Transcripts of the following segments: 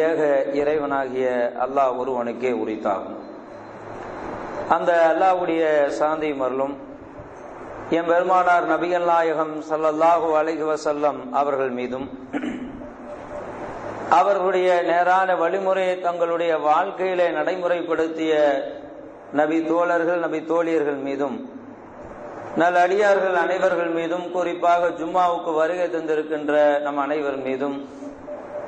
ஏக இறைவனாகிய அல்லாஹ் ஒருவனுக்கே உரித்தாகும். அந்த அல்லாஹ்வுடைய சாந்தி மருளும் என் பெருமானார் நபிகள் நாயகம் சல்லல்லாஹு அலைஹி வசல்லம் அவர்கள் மீதும் அவர்களுடைய நேரான வழிமுறையை தங்களுடைய வாழ்க்கையிலே நடைமுறைப்படுத்திய நபி தோழர்கள் நபி தோழியர்கள் மீதும் நல்ல அடியார்கள் அனைவர்கள் மீதும் குறிப்பாக ஜும்மாவுக்கு வருகை தந்திருக்கின்ற நம் அனைவர் மீதும்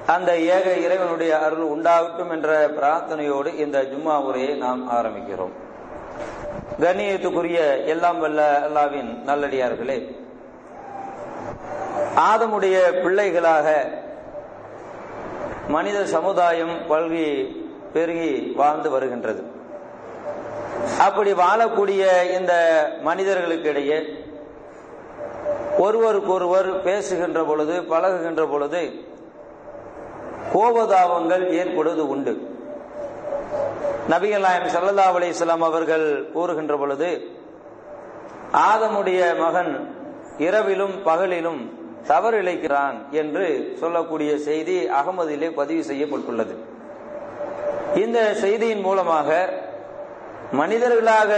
அந்த ஏக இறைவனுடைய அருள் உண்டாகட்டும் என்ற பிரார்த்தனையோடு இந்த ஜும்மா உரையை நாம் ஆரம்பிக்கிறோம். கண்ணியத்துக்குரிய எல்லாம் வல்ல அல்லாவின் நல்லடியார்களே ஆதமுடைய பிள்ளைகளாக மனித சமுதாயம் பல்கி பெருகி வாழ்ந்து வருகின்றது. அப்படி வாழக்கூடிய இந்த மனிதர்களுக்கிடையே ஒருவருக்கொருவர் பேசுகின்ற பொழுது பழகுகின்ற பொழுது கோபதாபங்கள் ஏற்படுவது உண்டு? நபிகள் நாயம் சல்லல்லா அலிஸ்லாம் அவர்கள் கூறுகின்ற பொழுது ஆதமுடைய மகன் இரவிலும் பகலிலும் தவறு இழைக்கிறான் என்று சொல்லக்கூடிய செய்தி அகமதிலே பதிவு செய்யப்பட்டுள்ளது. இந்த செய்தியின் மூலமாக மனிதர்களாக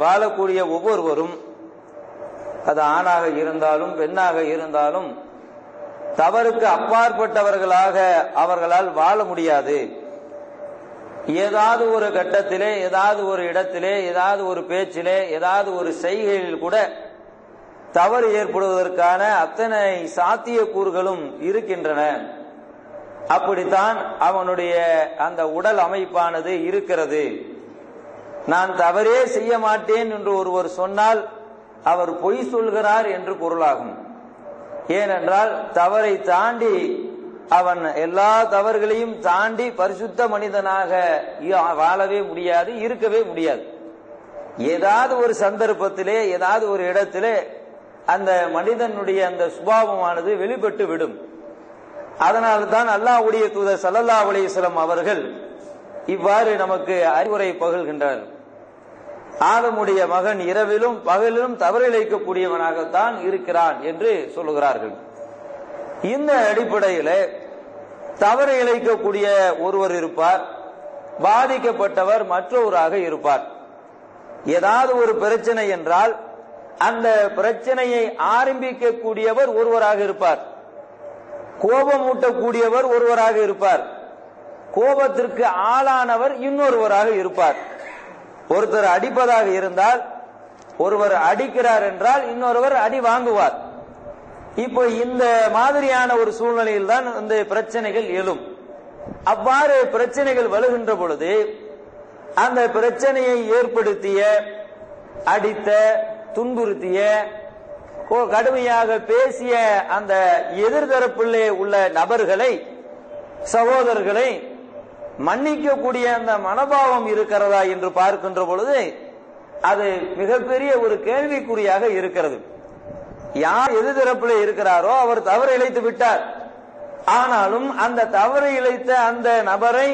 வாழக்கூடிய ஒவ்வொருவரும் அது ஆணாக இருந்தாலும் பெண்ணாக இருந்தாலும் தவறுக்கு அப்பாற்பட்டவர்களாக அவர்களால் வாழ முடியாது. ஏதாவது ஒரு கட்டத்திலே ஏதாவது ஒரு இடத்திலே ஏதாவது ஒரு பேச்சிலே ஏதாவது ஒரு செய்கையில் கூட தவறு ஏற்படுவதற்கான அத்தனை சாத்திய கூறுகளும் இருக்கின்றன. அப்படித்தான் அவனுடைய அந்த உடல் அமைப்பானது இருக்கிறது. நான் தவறே செய்ய மாட்டேன் என்று ஒருவர் சொன்னால் அவர் பொய் சொல்கிறார் என்று பொருளாகும். ஏனென்றால் தவறை தாண்டி அவன் எல்லா தவறுகளையும் தாண்டி பரிசுத்த மனிதனாக வாழவே முடியாது இருக்கவே முடியாது. ஏதாவது ஒரு சந்தர்ப்பத்திலே ஏதாவது ஒரு இடத்திலே அந்த மனிதனுடைய அந்த சுபாவமானது வெளிப்பட்டு விடும். அதனால்தான் அல்லாஹ்வுடைய தூதர் சல்லல்லா அலிஸ்லாம் அவர்கள் இவ்வாறு நமக்கு அறிவுரை பகல்கின்றார் ஆதமுடைய மகன் இரவிலும் பகலிலும் தவறிழைக்கக்கூடியவனாகத்தான் இருக்கிறான் என்று சொல்லுகிறார்கள். இந்த அடிப்படையில் தவறு இழைக்கக்கூடிய ஒருவர் இருப்பார் பாதிக்கப்பட்டவர் மற்றொருவராக இருப்பார். ஏதாவது ஒரு பிரச்சனை என்றால் அந்த பிரச்சனையை ஆரம்பிக்கக்கூடியவர் ஒருவராக இருப்பார். கோபமூட்டக்கூடியவர் ஒருவராக இருப்பார். கோபத்திற்கு ஆளானவர் இன்னொருவராக இருப்பார். ஒருத்தர் அடிப்பதாக இருந்தால் ஒருவர் அடிக்கிறார் என்றால் இன்னொருவர் அடி வாங்குவார். இப்போ இந்த மாதிரியான ஒரு சூழ்நிலையில் தான் இந்த பிரச்சனைகள் எழும். அவ்வாறு பிரச்சனைகள் வருகின்ற பொழுது அந்த பிரச்சனையை ஏற்படுத்திய அடித்த துன்புறுத்திய கடுமையாக பேசிய அந்த எதிர்தரப்பிலே உள்ள நபர்களை சகோதரர்களை மன்னிக்கக்கூடிய அந்த மனபாவம் இருக்கிறதா என்று பார்க்கின்ற பொழுது அது மிகப்பெரிய ஒரு கேள்விக்குறியாக இருக்கிறது. யார் எது தரப்பில் இருக்கிறாரோ அவர் தவறு இழைத்து விட்டார். ஆனாலும் அந்த தவறு இழைத்த அந்த நபரை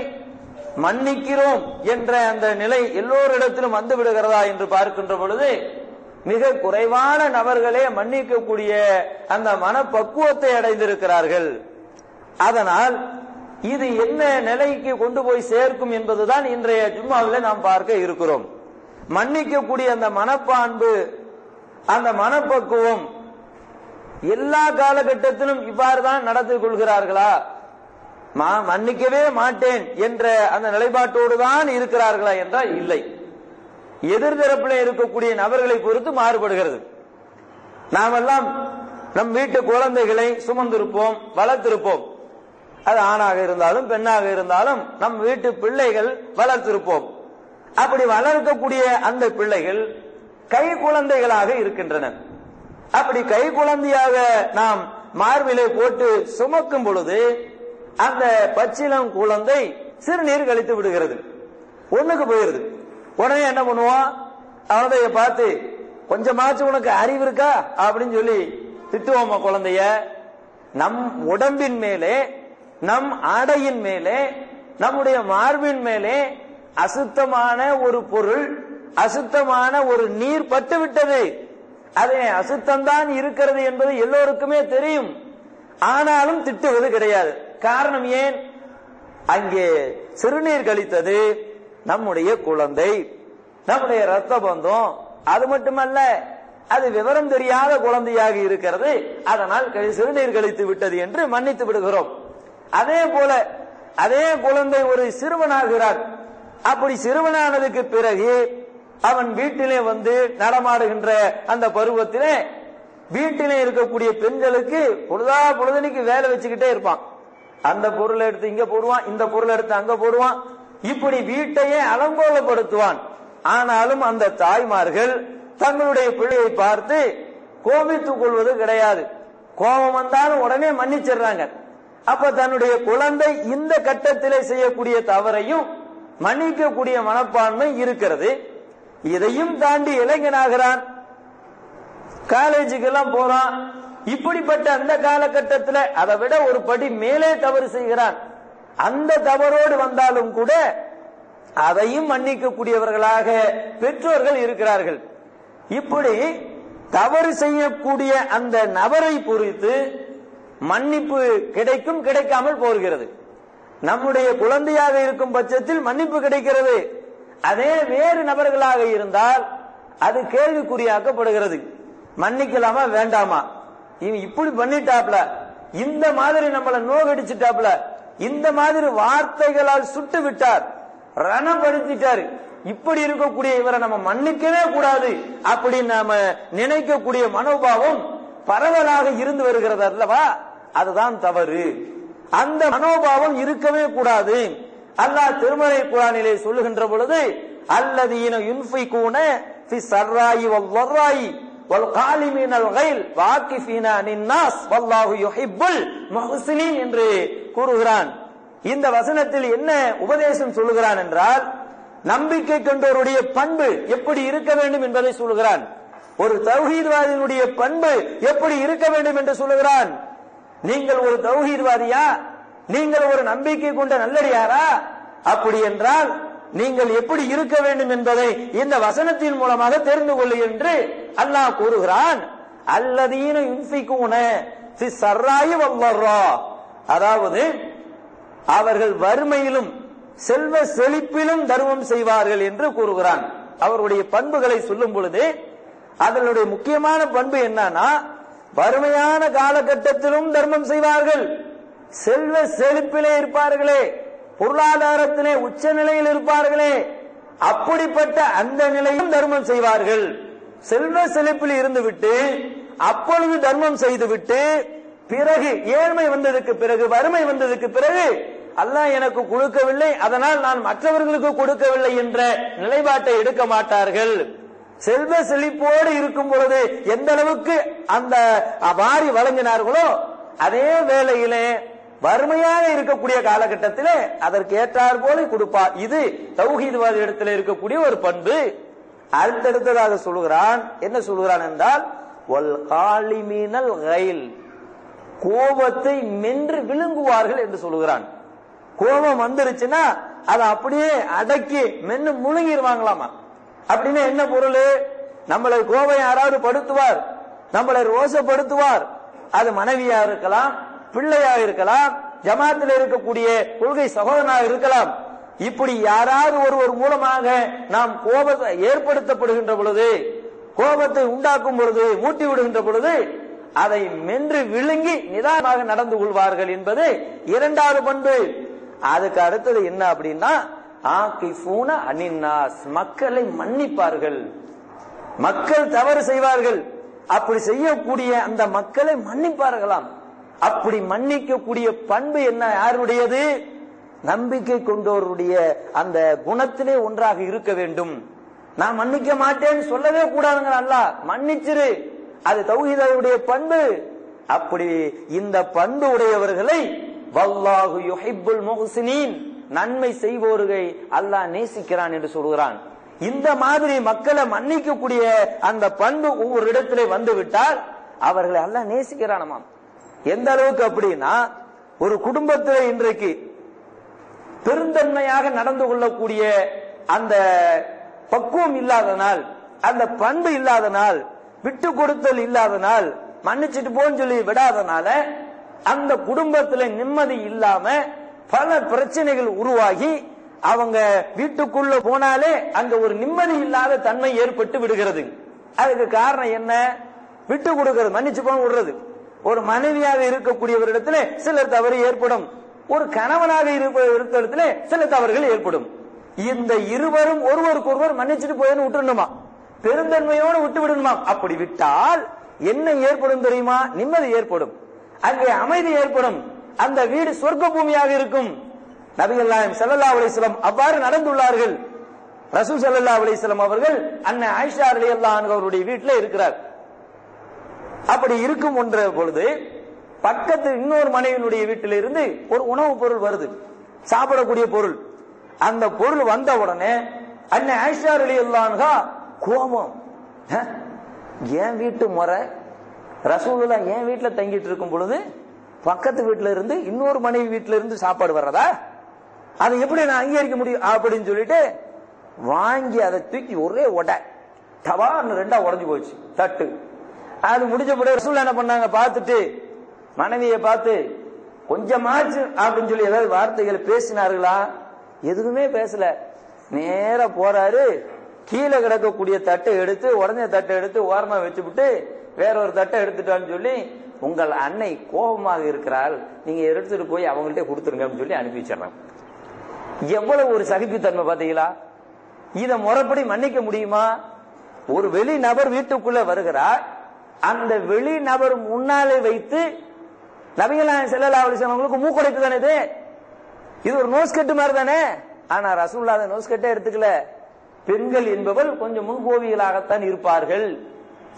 மன்னிக்கிறோம் என்ற அந்த நிலை எல்லோரிடத்திலும் வந்து விடுகிறதா என்று பார்க்கின்ற பொழுது மிக குறைவான நபர்களே மன்னிக்கக்கூடிய அந்த மனப்பக்குவத்தை அடைந்திருக்கிறார்கள். அதனால் இது என்ன நிலைக்கு கொண்டு போய் சேர்க்கும் என்பதுதான் இன்றைய ஜும்மாவில் நாம் பார்க்க இருக்கிறோம். மன்னிக்கக்கூடிய அந்த மனப்பான்பு அந்த மனப்பக்குவம் எல்லா காலகட்டத்திலும் இவ்வாறு தான் நடந்து கொள்கிறார்களா? மன்னிக்கவே மாட்டேன் என்ற அந்த நிலைப்பாட்டோடு தான் இருக்கிறார்களா என்றால் இல்லை. எதிர்தரப்பில் இருக்கக்கூடிய நபர்களை பொறுத்து மாறுபடுகிறது. நாமெல்லாம் நம் வீட்டு குழந்தைகளை சுமந்திருப்போம் வளர்த்திருப்போம். அது ஆணாக இருந்தாலும் பெண்ணாக இருந்தாலும் நம் வீட்டு பிள்ளைகள் வளர்த்திருப்போம். அப்படி வளர்க்கக்கூடிய அந்த பிள்ளைகள் கை குழந்தைகளாக இருக்கின்றன. அப்படி கை குழந்தையாக நாம் மார்பிலே போட்டு சுமக்கும் பொழுது அந்த பச்சிலம் குழந்தை சிறுநீர் கழித்து விடுகிறது. ஒண்ணுக்கு போயிருது. உடனே என்ன பண்ணுவான்? குழந்தைய பார்த்து கொஞ்சமாச்சும் உனக்கு அறிவு இருக்கா? அப்படின்னு சொல்லி திட்டுவோமா குழந்தைய. நம் உடம்பின் மேலே நம் ஆடையின் மேலே நம்முடைய மார்பின் மேலே அசுத்தமான ஒரு பொருள் அசுத்தமான ஒரு நீர் பட்டு விட்டது அதே அசுத்தம்தான் இருக்கிறது என்பது எல்லோருக்குமே தெரியும். ஆனாலும் திட்டுவது கிடையாது. காரணம் ஏன்? அங்கே சிறுநீர் கழித்தது நம்முடைய குழந்தை நம்முடைய ரத்த பந்தம். அது மட்டுமல்ல அது விவரம் தெரியாத குழந்தையாக இருக்கிறது. அதனால் சிறுநீர் கழித்து விட்டது என்று மன்னித்து விடுகிறோம். அதே போல அதே குழந்தை ஒரு சிறுவனாகிறார் அப்படி சிறுவனானதுக்கு பிறகு அவன் வீட்டிலே வந்து நடமாடுகின்ற அந்த பருவத்திலே வீட்டிலே இருக்கக்கூடிய பெண்களுக்கு பொழுதா பொழுதனைக்கு வேலை வச்சுக்கிட்டே இருப்பான். அந்த பொருளை எடுத்து இங்க போடுவான் இந்த பொருளை எடுத்து அங்க போடுவான். இப்படி வீட்டையே அலங்கோலப்படுத்துவான். ஆனாலும் அந்த தாய்மார்கள் தங்களுடைய பிள்ளையை பார்த்து கோபித்துக் கொள்வது கிடையாது. கோபம் வந்தாலும் உடனே மன்னிச்சிடுறாங்க. அப்ப தன்னுடைய குழந்தை இந்த கட்டத்திலே செய்யக்கூடிய தவறையும் மன்னிக்கக்கூடிய மனப்பான்மை இருக்கிறது. இதையும் தாண்டி இளைஞனாகிறான் காலேஜுக்கெல்லாம் போறான். இப்படிப்பட்ட அந்த காலகட்டத்தில் அதை விட ஒரு படி மேலே தவறு செய்கிறான். அந்த தவறோடு வந்தாலும் கூட அதையும் மன்னிக்கக்கூடியவர்களாக பெற்றோர்கள் இருக்கிறார்கள். இப்படி தவறு செய்யக்கூடிய அந்த நபரை பொறுத்து மன்னிப்பு கிடைக்கும் கிடைக்காமல் போகிறது. நம்முடைய குழந்தையாக இருக்கும் பட்சத்தில் மன்னிப்பு கிடைக்கிறது. அதே வேறு நபர்களாக இருந்தால் அது கேள்விக்குறியாக்கப்படுகிறது. மன்னிக்கலாமா வேண்டாமா? இவன் இப்படி பண்ணிட்டாப்ல. இந்த மாதிரி நம்மளை நோகடிச்சுட்டாப்ல. இந்த மாதிரி வார்த்தைகளால் சுட்டு விட்டார். ரணப்படுத்திட்டாரு. இப்படி இருக்கக்கூடிய இவரை நம்ம மன்னிக்கவே கூடாது அப்படின்னு நாம நினைக்கக்கூடிய மனோபாவம் பரவலாக இருந்து வருகிறது அல்லவா? அதுதான் தவறு. அந்த மனோபாவம் இருக்கவே கூடாது. அல்லாஹ் திருமலை குரானிலே சொல்லுகின்ற பொழுது அல்லதீன யுன்ஃபி கூன ஃபி சர்ராயி வல் வர்ராயி வல் காலிமீன் அல் கைல் வாக்கிஃபீனா நின்னாஸ் வல்லாஹு யுஹிப்புல் முஹ்சினின் என்று கூறுகிறான். இந்த வசனத்தில் என்ன உபதேசம் சொல்லுகிறான் என்றால் நம்பிக்கை கொண்டவருடைய பண்பு எப்படி இருக்க வேண்டும் என்பதை சொல்லுகிறான். ஒரு தௌஹீத்வாதியினுடைய பண்பு எப்படி இருக்க வேண்டும் என்று சொல்லுகிறான். நீங்கள் ஒரு தௌஹீத்வாதியா? நீங்கள் ஒரு நம்பிக்கை கொண்ட நல்லடியாரா? அப்படி என்றால் நீங்கள் எப்படி இருக்க வேண்டும் என்பதை இந்த வசனத்தின் மூலமாக தெரிந்து கொள்ளு என்று அல்லாஹ் கூறுகிறான். அல்லதீன யுன்ஃபிகூன அதாவது அவர்கள் வறுமையிலும் செல்வ செழிப்பிலும் தர்மம் செய்வார்கள் என்று கூறுகிறான். அவருடைய பண்புகளை சொல்லும் பொழுது அதனுடைய முக்கியமான பண்பு என்னன்னா வறுமையான காலகட்டத்திலும் தர்மம் செய்வார்கள். செல்வ செழிப்பிலே இருப்பார்களே. பொருளாதாரத்திலே உச்ச நிலையில் இருப்பார்களே. அப்படிப்பட்ட அந்த நிலையும் தர்மம் செய்வார்கள். செல்வ செழிப்பில் இருந்துவிட்டு அப்பொழுது தர்மம் செய்துவிட்டு பிறகு ஏழ்மை வந்ததுக்கு பிறகு வறுமை வந்ததுக்கு பிறகு அல்லாஹ் எனக்கு கொடுக்கவில்லை அதனால் நான் மற்றவர்களுக்கு கொடுக்கவில்லை என்ற நிலைப்பாட்டை எடுக்க மாட்டார்கள். செல்வ செழிப்போடு இருக்கும் பொழுது எந்த அளவுக்கு அந்த வாரி வழங்கினார்களோ அதே வேளையிலே வறுமையாக இருக்கக்கூடிய காலகட்டத்திலே அதற்கு ஏற்றார் போல கொடுப்பார். இது தௌஹீத்வாத இடத்துல இருக்கக்கூடிய ஒரு பண்பு. அடுத்தடுத்ததாக சொல்லுகிறான். என்ன சொல்லுகிறான் என்றால் ஒல் காலிமீனல் கைல் கோபத்தை மென்று விழுங்குவார்கள் என்று சொல்லுகிறான். கோபம் வந்துருச்சுன்னா அதை அப்படியே அடக்கி மென்னு முழுங்கிடுவாங்களாமா அப்படின்னு என்ன பொருள்? நம்மளை கோபம் யாராவது படுத்துவார் நம்மளை ரோசப்படுத்துவார். அது மனைவியா இருக்கலாம் பிள்ளையா இருக்கலாம் ஜமாத்தில் இருக்கக்கூடிய கொள்கை சகோதரனாக இருக்கலாம். இப்படி யாராவது ஒருவர் மூலமாக நாம் கோபத்தை ஏற்படுத்தப்படுகின்ற பொழுது கோபத்தை உண்டாக்கும் பொழுது மூட்டி விடுகின்ற பொழுது அதை மென்று விழுங்கி நிதானமாக நடந்து கொள்வார்கள் என்பது இரண்டாவது பண்பு. அதுக்கு அடுத்தது என்ன அப்படின்னா ஆக்கிஃபூன அனின்னாஸ். மக்களை மன்னிப்பார்கள். மக்கள் தவறு செய்வார்கள். அப்படி செய்யக்கூடிய அந்த மக்களை மன்னிப்பார்களாம். அப்படி மன்னிக்கக்கூடிய பண்பு என்ன? யாருடையது? நம்பிக்கை கொண்டோருடைய அந்த குணத்திலே ஒன்றாக இருக்க வேண்டும். நான் மன்னிக்க மாட்டேன்னு சொல்லவே கூடாதுங்க அல்ல மன்னிச்சிரு. அது தௌஹீதாவுடைய பண்பு. அப்படி இந்த பண்பு உடையவர்களை வல்லாஹு யுஹிப்புல் முஹ்சினீன். நன்மை செய்வோர்களை அல்லாஹ் நேசிக்கிறான் என்று சொல்கிறான். இந்த மாதிரி மக்களை மன்னிக்கக்கூடிய அந்த பண்பு ஒவ்வொரு இடத்திலே வந்து விட்டால் அவர்களை எல்லாம் நேசிக்கிறானமாம். எந்த அளவுக்கு அப்படின்னா ஒரு குடும்பத்தில் இன்றைக்கு பெருந்தன்மையாக நடந்து கொள்ளக்கூடிய அந்த பக்குவம் இல்லாதனால் அந்த பண்பு இல்லாதனால் விட்டு கொடுத்தல் இல்லாதனால் மன்னிச்சிட்டு போன்னு சொல்லி விடாதனால அந்த குடும்பத்துல நிம்மதி இல்லாம பல பிரச்சனைகள் உருவாகி அவங்க வீட்டுக்குள்ள போனாலே அங்க ஒரு நிம்மதி இல்லாத தன்மை ஏற்பட்டு விடுகிறது. அதுக்கு காரணம் என்ன? விட்டு கொடுக்கிறது மன்னிச்சு போன விடுறது. ஒரு மனைவியாக இருக்கக்கூடியவரிடத்துல சில தவறு ஏற்படும். ஒரு கணவனாக இருப்பவரிடத்துல சில தவறுகள் ஏற்படும். இந்த இருவரும் ஒருவருக்கொருவர் மன்னிச்சுட்டு போயின்னு விட்டுணுமா பெருந்தன்மையோடு விட்டு விடணுமா? அப்படி விட்டால் என்ன ஏற்படும் தெரியுமா? நிம்மதி ஏற்படும். அங்கே அமைதி ஏற்படும். அந்த வீடு சொர்க்க பூமியாக இருக்கும். நபிகள் நாயம் ஸல்லல்லாஹு அவ்வாறு நடந்துள்ளார்கள். ரசூல் ஸல்லல்லாஹு அலைஹி அவர்கள் அன்னை ஆயிஷா அலி அன்ஹா அவருடைய வீட்டில் இருக்கிறார். அப்படி இருக்கும் ஒன்ற பொழுது பக்கத்து இன்னொரு மனைவியினுடைய வீட்டில் இருந்து ஒரு உணவுப் பொருள் வருது. சாப்பிடக்கூடிய பொருள். அந்த பொருள் வந்த உடனே அண்ணன் ஆயிஷா அலி அல்லான்கா கோபம் "ஹ? என் வீட்டு முறை ரசூலுல்லா என் வீட்டில் தங்கிட்டு இருக்கும் பொழுது பக்கத்து வீட்டுல இருந்து இன்னொரு மனைவி வீட்டுல இருந்து சாப்பாடு வர்றதா? அதை எப்படி நான் அங்கீகரிக்க முடியும் அப்படின்னு சொல்லிட்டு வாங்கி அதை தூக்கி ஒரே உடை டவார்னு ரெண்டா உடஞ்சு போச்சு தட்டு. அது முடிஞ்ச பிறகு ரசூல் என்ன பண்ணாங்க? பார்த்துட்டு மனைவியை பார்த்து கொஞ்சமாச்சு அப்படின்னு சொல்லி ஏதாவது வார்த்தைகள் பேசினார்களா? எதுவுமே பேசல. நேர போறாரு. கீழே கிடக்கக்கூடிய தட்டை எடுத்து உடனே தட்டை எடுத்து ஓரமா வச்சுவிட்டு வேற ஒரு தட்டை எடுத்துட்டான்னு சொல்லி உங்கள் அன்னை கோபமாக இருக்கிறாள் நீங்க எடுத்துட்டு போய் அவங்கள்ட்ட கொடுத்துருங்க அப்படின்னு சொல்லி அனுப்பி வச்சிடறாங்க எவ்வளவு ஒரு சகிப்புத்தன்மை பாத்தீங்களா இத முறைப்படி மன்னிக்க முடியுமா? ஒரு வெளி நபர் வீட்டுக்குள்ள வருகிறார். அந்த வெளி நபர் முன்னாலே வைத்து நபிகள் செல்லல்லா அவங்களுக்கு மூக்குடைப்பு தானே இது? இது ஒரு நோஸ் கட்டு மாதிரி தானே? ஆனா ரசூல்லா அதை நோஸ் கட்டே எடுத்துக்கல. பெண்கள் என்பவர் கொஞ்சம் முன்கோவிகளாகத்தான் இருப்பார்கள்.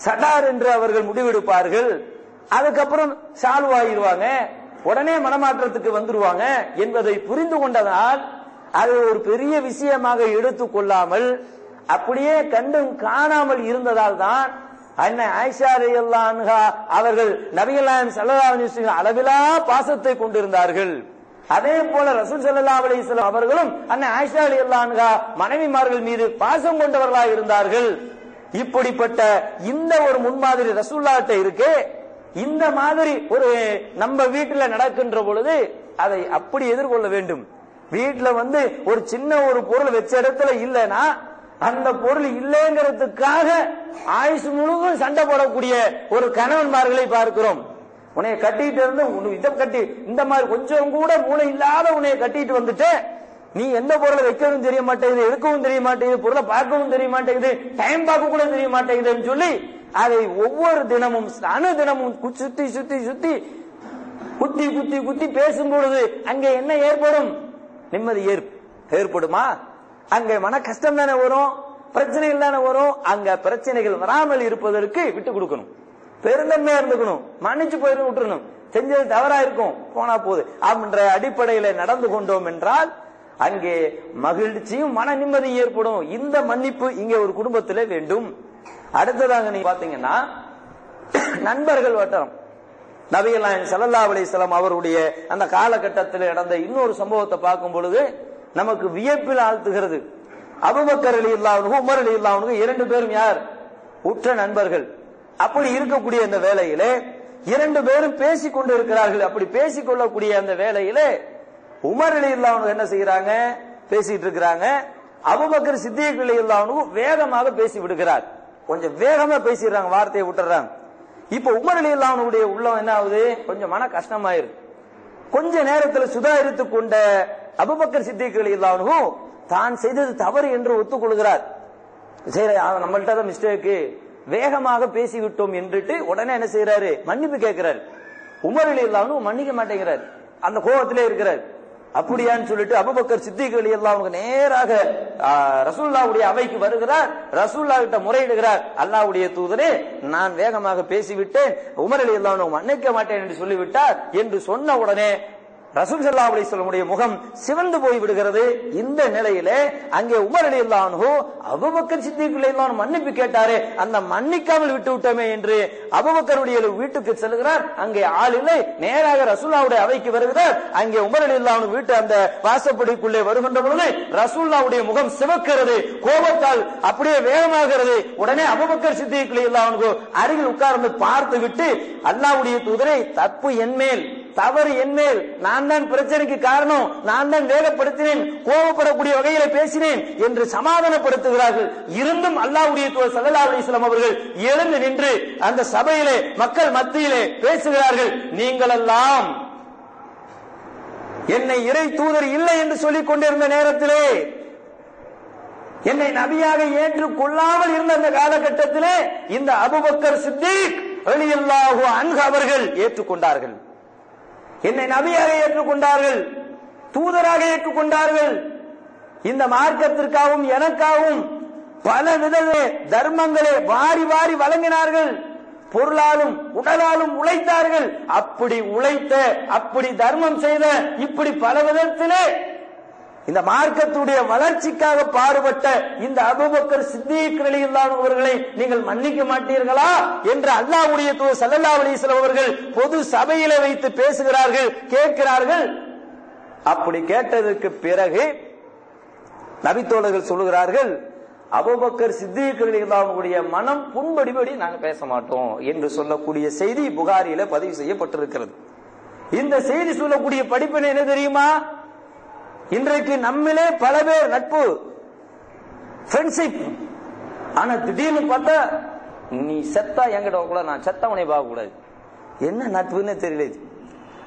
சடார் என்று அவர்கள் முடிவெடுப்பார்கள். அதுக்கப்புறம் சால்வ் ஆயிடுவாங்க. உடனே மனமாற்றத்துக்கு வந்துருவாங்க என்பதை புரிந்து கொண்டதால் அதை ஒரு பெரிய விஷயமாக எடுத்துக் கொள்ளாமல் அப்படியே கண்டும் காணாமல் இருந்ததால் தான் அன்னை ஆயிஷா ரலியல்லாஹு அவர்கள் நபிகளாயம் நாயகம் அளவிலா பாசத்தை கொண்டிருந்தார்கள். அதே போல ரசூல் சல்லா அலிஸ்லாம் அவர்களும் அன்னை ஆயிஷா அலி அன்ஹா மனைவிமார்கள் மீது பாசம் கொண்டவர்களாக இருந்தார்கள். இப்படிப்பட்ட இந்த ஒரு முன்மாதிரி ரசூல்லாட்ட இருக்கு இந்த மாதிரி ஒரு நம்ம வீட்டுல நடக்கின்ற பொழுது அதை அப்படி எதிர்கொள்ள வேண்டும். வீட்டுல வந்து ஒரு சின்ன ஒரு பொருள் வச்ச இடத்துல இல்லைன்னா அந்த பொருள் இல்லைங்கிறதுக்காக ஆயுசு முழுவதும் சண்டை போடக்கூடிய ஒரு கணவன்மார்களை பார்க்கிறோம். உன்னைய கட்டிட்டு இருந்து உன்னை இதை கட்டி இந்த மாதிரி கொஞ்சம் கூட மூளை இல்லாத உன்னைய கட்டிட்டு வந்துட்டு நீ எந்த பொருளை வைக்கவும் தெரிய மாட்டேங்குது எடுக்கவும் தெரிய மாட்டேங்குது பொருளை பார்க்கவும் தெரிய மாட்டேங்குது டைம் பார்க்க கூட தெரிய மாட்டேங்குதுன்னு சொல்லி அதை ஒவ்வொரு தினமும் அணு தினமும் கு- சுத்தி சுத்தி சுத்தி குத்தி குத்தி குத்தி பேசும் பொழுது அங்கே என்ன ஏற்படும்? நிம்மதி ஏற்படுமா? அங்கே மன கஷ்டம் தானே வரும் பிரச்சனைகள் தானே வரும் அங்க பிரச்சனைகள் வராமல் இருப்பதற்கு விட்டு கொடுக்கணும். பெருந்தன்மையா இருந்துக்கணும். மன்னிச்சு போயிருந்து விட்டுறணும். செஞ்சது தவறா இருக்கும். போனா போகுது அப்படின்ற அடிப்படையில நடந்து கொண்டோம் என்றால் அங்கே மகிழ்ச்சியும் மன நிம்மதியும் ஏற்படும். இந்த மன்னிப்பு இங்கே ஒரு குடும்பத்தில் வேண்டும். அடுத்ததாக நீங்க பாத்தீங்கன்னா நண்பர்கள் வட்டம். நபிகள் நாயகம் அலிஸ்லாம் அவருடைய அந்த காலகட்டத்தில் நடந்த இன்னொரு சம்பவத்தை பார்க்கும் பொழுது நமக்கு வியப்பில் ஆழ்த்துகிறது. அபுபக்கர் அலி இல்லாவனுக்கும் உமர் அலி இல்லாவனுக்கும் இரண்டு பேரும் யார்? உற்ற நண்பர்கள். அப்படி இருக்கக்கூடிய அந்த வேலையிலே இரண்டு பேரும் பேசிக் கொண்டு இருக்கிறார்கள். அப்படி பேசிக் கொள்ளக்கூடிய அந்த வேலையிலே உமர் அலி என்ன செய்யறாங்க? பேசிட்டு இருக்கிறாங்க. அபுபக்கர் சித்திக் அலி இல்லாவனுக்கு வேகமாக பேசி விடுகிறார். கொஞ்சம் வேகமா பேசிடுறாங்க வார்த்தையை விட்டுறாங்க. இப்ப உமர் அலி அல்லாஹ்வுடைய உள்ளம் என்ன ஆகுது? கொஞ்சம் மன கஷ்டமாயிரு கொஞ்ச நேரத்தில் சுதாரித்து கொண்ட அபுபக்கர் சித்திக் அலி அல்லாஹ்வு தான் செய்தது தவறு என்று ஒத்துக்கொள்கிறார். சரி நம்மள்கிட்ட நம்மள்ட்ட தான் மிஸ்டேக்கு வேகமாக பேசிவிட்டோம் என்றுட்டு உடனே என்ன செய்யறாரு மன்னிப்பு கேட்கிறாரு. உமர் அலி அல்லாஹ்வு மன்னிக்க மாட்டேங்கிறார். அந்த கோபத்திலே இருக்கிறார். அப்படியான்னு சொல்லிட்டு அபுபக்கர் சித்திக் அலி அவங்க நேராக ரசூல்லாவுடைய அவைக்கு வருகிறார். ரசூல்லா கிட்ட முறையிடுகிறார். அல்லாவுடைய தூதரே நான் வேகமாக பேசிவிட்டேன். உமர் அலி மன்னிக்க மாட்டேன் என்று சொல்லிவிட்டார் என்று சொன்ன உடனே ரசூல் சல்லா சொல்லமுடைய முகம் சிவந்து போய் விடுகிறது. இந்த நிலையிலே அங்கே உமர் அலி அல்லாஹு அபுபக்கர் சித்திக் மன்னிப்பு கேட்டாரே அந்த மன்னிக்காமல் விட்டு விட்டோமே என்று அபுபக்கருடைய வீட்டுக்கு செல்கிறார். அங்கே ஆள் இல்லை நேராக ரசூல்லாவுடைய அவைக்கு வருகிறார். அங்கே உமர் அலி அல்லாஹ் வீட்டு அந்த வாசப்படிக்குள்ளே வருகின்ற பொழுது ரசூல்லாவுடைய முகம் சிவக்கிறது. கோபத்தால் அப்படியே வேகமாகிறது. உடனே அபுபக்கர் சித்திக்குள்ளே அல்லாஹ் அருகில் உட்கார்ந்து பார்த்து விட்டு அல்லாவுடைய தூதரை தப்பு என்மேல் தவறு என்மேல் நான் தான் பிரச்சனைக்கு காரணம். நான் தான் வேகப்படுத்தினேன் கோபப்படக்கூடிய வகையில பேசினேன் என்று சமாதானப்படுத்துகிறார்கள். இருந்தும் அல்லாவுடைய தூதர் ஸல்லல்லாஹு அவர்கள் எழுந்து நின்று அந்த சபையிலே மக்கள் மத்தியிலே பேசுகிறார்கள். நீங்கள் எல்லாம் என்னை இறை தூதர் இல்லை என்று சொல்லிக் கொண்டிருந்த நேரத்திலே என்னை நபியாக ஏற்றுக் கொள்ளாமல் இருந்த அந்த காலகட்டத்திலே இந்த அபுபக்கர் சித்திக் ரலியல்லாஹு அவர்கள் ஏற்றுக்கொண்டார்கள். என்னை நபியாக ஏற்றுக்கொண்டார்கள் தூதராக ஏற்றுக்கொண்டார்கள். இந்த மார்க்கத்திற்காகவும் எனக்காகவும் பல வித தர்மங்களை வாரி வாரி வழங்கினார்கள். பொருளாலும் உடலாலும் உழைத்தார்கள். அப்படி உழைத்த அப்படி தர்மம் செய்த இப்படி பல விதத்திலே இந்த மார்க்கத்துடைய வளர்ச்சிக்காக பாடுபட்ட இந்த அபுபக்கர் சித்திக் ரலியல்லாஹு அவர்களை நீங்கள் மன்னிக்க மாட்டீர்களா என்று அல்லாஹ்வுடைய தூ சல்லல்லா அலைஹி அவர்கள் பொது சபையில வைத்து பேசுகிறார்கள் கேட்கிறார்கள். அப்படி கேட்டதற்கு பிறகு நபித்தோழர்கள் சொல்லுகிறார்கள் அபுபக்கர் சித்திக் ரலியல்லாஹுடைய மனம் புண்படிபடி நாங்கள் பேச மாட்டோம் என்று சொல்லக்கூடிய செய்தி புகாரியில பதிவு செய்யப்பட்டிருக்கிறது. இந்த செய்தி சொல்லக்கூடிய படிப்பினை என்ன தெரியுமா? இன்றைக்கு நம்மளே பல பேர் நட்பு ஃப்ரெண்ட்ஷிப் ஆனா திடீர்னு பார்த்தா நீ செத்தா என்கிட்ட கூட நான் செத்தவனை பார்க்க கூடாது என்ன நட்புன்னு தெரியல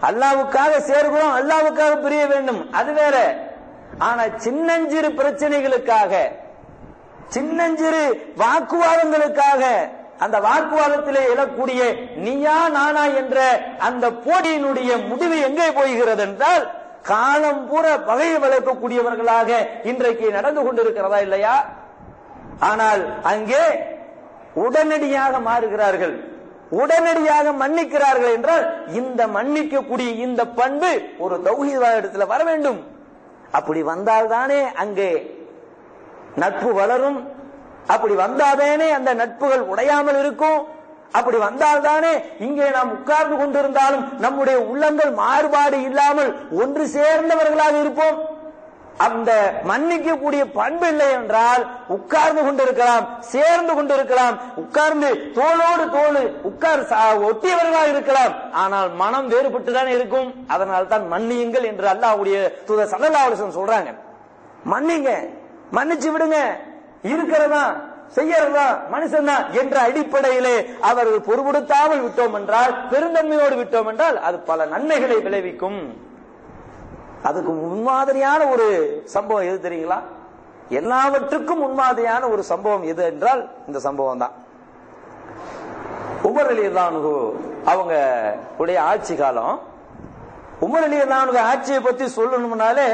அல்லாவுக்காக சேர்கிறோம் அல்லாவுக்காக பிரிய வேண்டும் அது வேற. ஆனா சின்னஞ்சிறு பிரச்சனைகளுக்காக சின்னஞ்சிறு வாக்குவாதங்களுக்காக அந்த வாக்குவாதத்திலே எழக்கூடிய நீயா நானா என்ற அந்த போட்டியினுடைய முடிவு எங்கே போகிறது என்றால் காலம் பூரா பகையை வளர்க்கக்கூடியவர்களாக இன்றைக்கு நடந்து கொண்டிருக்கிறதா இல்லையா? ஆனால் அங்கே உடனடியாக மாறுகிறார்கள். உடனடியாக மன்னிக்கிறார்கள் என்றால் இந்த மன்னிக்கக்கூடிய இந்த பண்பு ஒரு தௌஹீதவாதத்தில் வர வேண்டும். அப்படி வந்தால்தானே அங்கே நட்பு வளரும். அப்படி வந்தாதானே அந்த நட்புகள் உடையாமல் இருக்கும். அப்படி வந்தால்தானே இங்கே நாம் உட்கார்ந்து கொண்டிருந்தாலும் நம்முடைய உள்ளங்கள் மாறுபாடு இல்லாமல் ஒன்று சேர்ந்தவர்களாக இருப்போம். அந்த மன்னிக்கக்கூடிய பண்பு இல்லை என்றால் உட்கார்ந்து கொண்டிருக்கலாம் சேர்ந்து கொண்டிருக்கலாம் உட்கார்ந்து தோளோடு தோளு உட்கார் சா- ஒட்டியவர்களாக இருக்கலாம். ஆனால் மனம் வேறுபட்டு தானே இருக்கும். அதனால் தான் மன்னியுங்கள் என்று அல்லாவுடைய தூதர் சல்லல்லாஹு சொல்றாங்க. மன்னிங்க மன்னிச்சு விடுங்க. இருக்கிறதா? செய்யறதா? மனுஷன் தான் என்ற அடிப்படையிலே அவர்கள் பொறுப்படுத்தாமல் விட்டோம் என்றால் பெருந்தன்மையோடு விட்டோம் என்றால் அது பல நன்மைகளை விளைவிக்கும். அதுக்கு முன்மாதிரியான ஒரு சம்பவம் எது தெரியுங்களா? எல்லாவற்றுக்கும் முன்மாதிரியான ஒரு சம்பவம் எது என்றால் இந்த சம்பவம் தான் உமர் அலி அவங்க உடைய ஆட்சி காலம் உமர் அலி ஆட்சியை பத்தி சொல்லணும்னாலே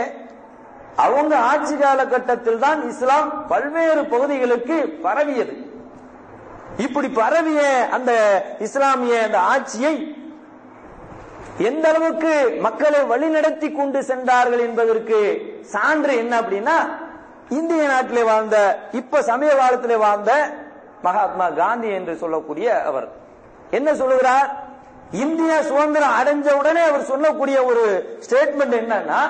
அவங்க ஆட்சி காலகட்டத்தில் தான் இஸ்லாம் பல்வேறு பகுதிகளுக்கு பரவியது. இப்படி பரவிய அந்த இஸ்லாமிய அந்த ஆட்சியை எந்த அளவுக்கு மக்களை வழிநடத்தி கொண்டு சென்றார்கள் என்பதற்கு சான்று என்ன அப்படின்னா இந்திய நாட்டிலே வாழ்ந்த இப்ப சமய காலத்திலே வாழ்ந்த மகாத்மா காந்தி என்று சொல்லக்கூடிய அவர். என்ன சொல்லுகிறார்? இந்தியா சுதந்திரம் அடைஞ்ச உடனே அவர் சொல்லக்கூடிய ஒரு ஸ்டேட்மெண்ட் என்னன்னா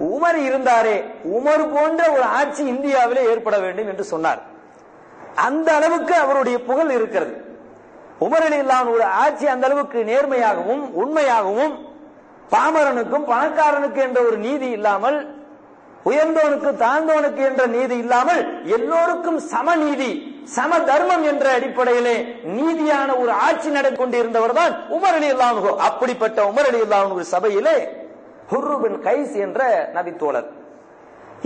உமர் இருந்தாரே. உமர் போன்ற ஒரு ஆட்சி இந்தியாவிலே ஏற்பட வேண்டும் என்று சொன்னார். அந்த அளவுக்கு அவருடைய புகழ் இருக்கிறது. உமர் அலி ஒரு ஆட்சி அந்த அளவுக்கு நேர்மையாகவும் உண்மையாகவும் பாமரனுக்கும் பணக்காரனுக்கு என்ற ஒரு நீதி இல்லாமல் உயர்ந்தவனுக்கு தாழ்ந்தவனுக்கு என்ற நீதி இல்லாமல் எல்லோருக்கும் சமநீதி சம தர்மம் என்ற அடிப்படையிலே நீதியான ஒரு ஆட்சி நடந்து கொண்டிருந்தவர் தான் உமர் அலி அப்படிப்பட்ட உமர் அலி சபையிலே ஹுர்ருபின் கைஸ் என்ற நபித்தோழர்.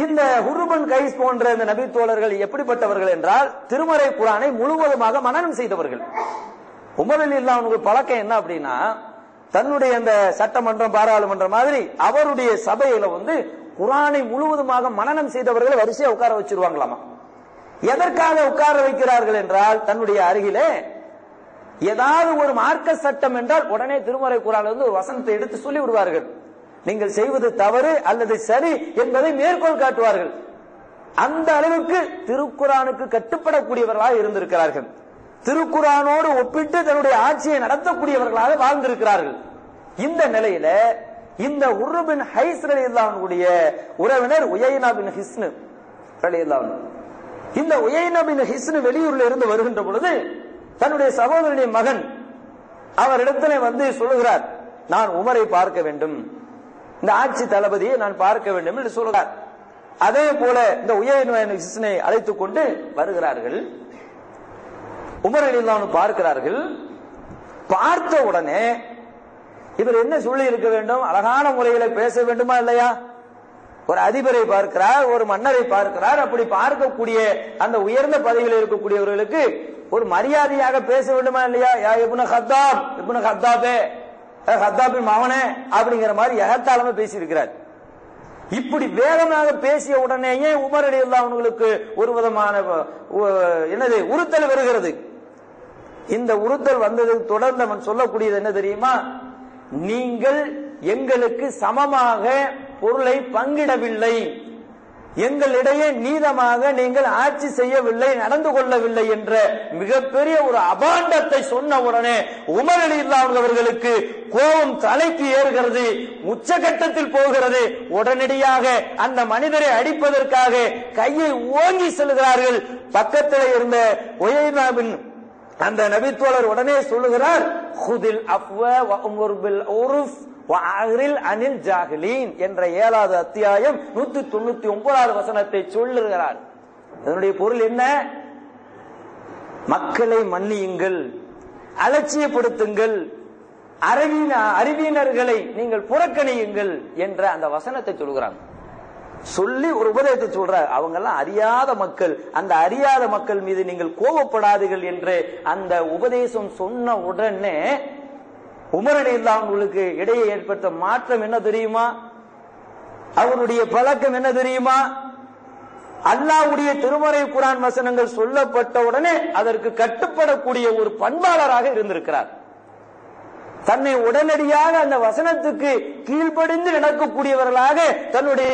இந்த ஹுருபன் கைஸ் போன்ற இந்த நபித்தோழர்கள் எப்படிப்பட்டவர்கள் என்றால் திருமறை குரானை முழுவதுமாக மனனம் செய்தவர்கள். உமர் அலி அவனுக்கு பழக்கம் என்ன அப்படின்னா தன்னுடைய அந்த சட்டமன்றம் பாராளுமன்றம் மாதிரி அவருடைய சபையில வந்து குரானை முழுவதுமாக மனநம் செய்தவர்களை வரிசையா உட்கார வச்சிருவாங்களாமா? எதற்காக உட்கார வைக்கிறார்கள் என்றால் தன்னுடைய அருகிலே ஏதாவது ஒரு மார்க்க சட்டம் என்றால் உடனே திருமறை குரான் வந்து ஒரு வசனத்தை எடுத்து சொல்லி விடுவார்கள் நீங்கள் செய்வது தவறு அல்லது சரி என்பதை மேற்கோள் காட்டுவார்கள். அந்த அளவுக்கு திருக்குரானுக்கு கட்டுப்படக்கூடியவர்களாக இருந்திருக்கிறார்கள். திருக்குறானோடு ஒப்பிட்டு தன்னுடைய ஆட்சியை நடத்தக்கூடியவர்களாக வாழ்ந்திருக்கிறார்கள். இந்த நிலையில இந்த உருபின் ஹைஸ் ரலியல்லாஹுடைய உறவினர் உயைனா பின் ஹிஸ்னு ரலியல்லாஹு இந்த உயைனா பின் ஹிஸ்னு வெளியூர்ல இருந்து வருகின்ற பொழுது தன்னுடைய சகோதரனுடைய மகன் அவரிடத்துல வந்து சொல்லுகிறார் நான் உமரை பார்க்க வேண்டும். இந்த ஆட்சி தளபதியை நான் பார்க்க வேண்டும் என்று சொல்கிறார். அதே போல இந்த உயர் அழைத்துக் கொண்டு வருகிறார்கள். உமர் அலிலானு பார்க்கிறார்கள். பார்த்த உடனே இவர் என்ன சொல்லி இருக்க வேண்டும்? அழகான முறையில பேச வேண்டுமா இல்லையா? ஒரு அதிபரை பார்க்கிறார் ஒரு மன்னரை பார்க்கிறார். அப்படி பார்க்கக்கூடிய அந்த உயர்ந்த பதவியில் இருக்கக்கூடியவர்களுக்கு ஒரு மரியாதையாக பேச வேண்டுமா இல்லையா? யா இப்னு ஹத்தாப் இப்னு ஹத்தாபே ஹத்தாபின் மகனே அப்படிங்கிற மாதிரி எகத்தாளமா பேசி இருக்கிறார் இப்படி வேகமாக பேசிய உடனேயே உமர் அடி அவங்களுக்கு ஒரு விதமான என்னது உறுத்தல் வருகிறது. இந்த உறுத்தல் வந்தது தொடர்ந்து அவன் சொல்லக்கூடியது என்ன தெரியுமா? நீங்கள் எங்களுக்கு சமமாக பொருளை பங்கிடவில்லை. எங்களிடையே நீதமாக நீங்கள் ஆட்சி செய்யவில்லை நடந்து கொள்ளவில்லை என்ற மிகப்பெரிய ஒரு அபாண்டத்தை சொன்ன உடனே உமர் அலி அவர்களுக்கு கோபம் தலைக்கு ஏறுகிறது உச்சகட்டத்தில் போகிறது. உடனடியாக அந்த மனிதரை அடிப்பதற்காக கையை ஓங்கி செல்கிறார்கள். பக்கத்தில் இருந்த ஒயைனாவின் அந்த நபித்தோழர் உடனே சொல்லுகிறார் ஹுதில் அஃவ பில் உருஃப். அனில் ஜாகலீன் என்ற ஏழாவது அத்தியாயம் நூத்தி தொண்ணூத்தி ஒன்பதாவது வசனத்தை சொல்லுகிறார். அதனுடைய பொருள் என்ன? மக்களை மன்னியுங்கள் அலட்சியப்படுத்துங்கள் அறிவின அறிவியினர்களை நீங்கள் புறக்கணியுங்கள் என்ற அந்த வசனத்தை சொல்கிறாங்க சொல்லி ஒரு உபதேசத்தை சொல்றார். அவங்க எல்லாம் அறியாத மக்கள். அந்த அறியாத மக்கள் மீது நீங்கள் கோபப்படாதீர்கள் என்று அந்த உபதேசம் சொன்ன உடனே உமரணி இல்லாமவங்களுக்கு இடையே ஏற்பட்ட மாற்றம் என்ன தெரியுமா? அவருடைய பழக்கம் என்ன தெரியுமா? அல்லாவுடைய திருமறை குரான் வசனங்கள் சொல்லப்பட்ட உடனே அதற்கு கட்டுப்படக்கூடிய ஒரு பண்பாளராக இருந்திருக்கிறார். தன்னை உடனடியாக அந்த வசனத்துக்கு கீழ்ப்படிந்து நடக்கக்கூடியவர்களாக தன்னுடைய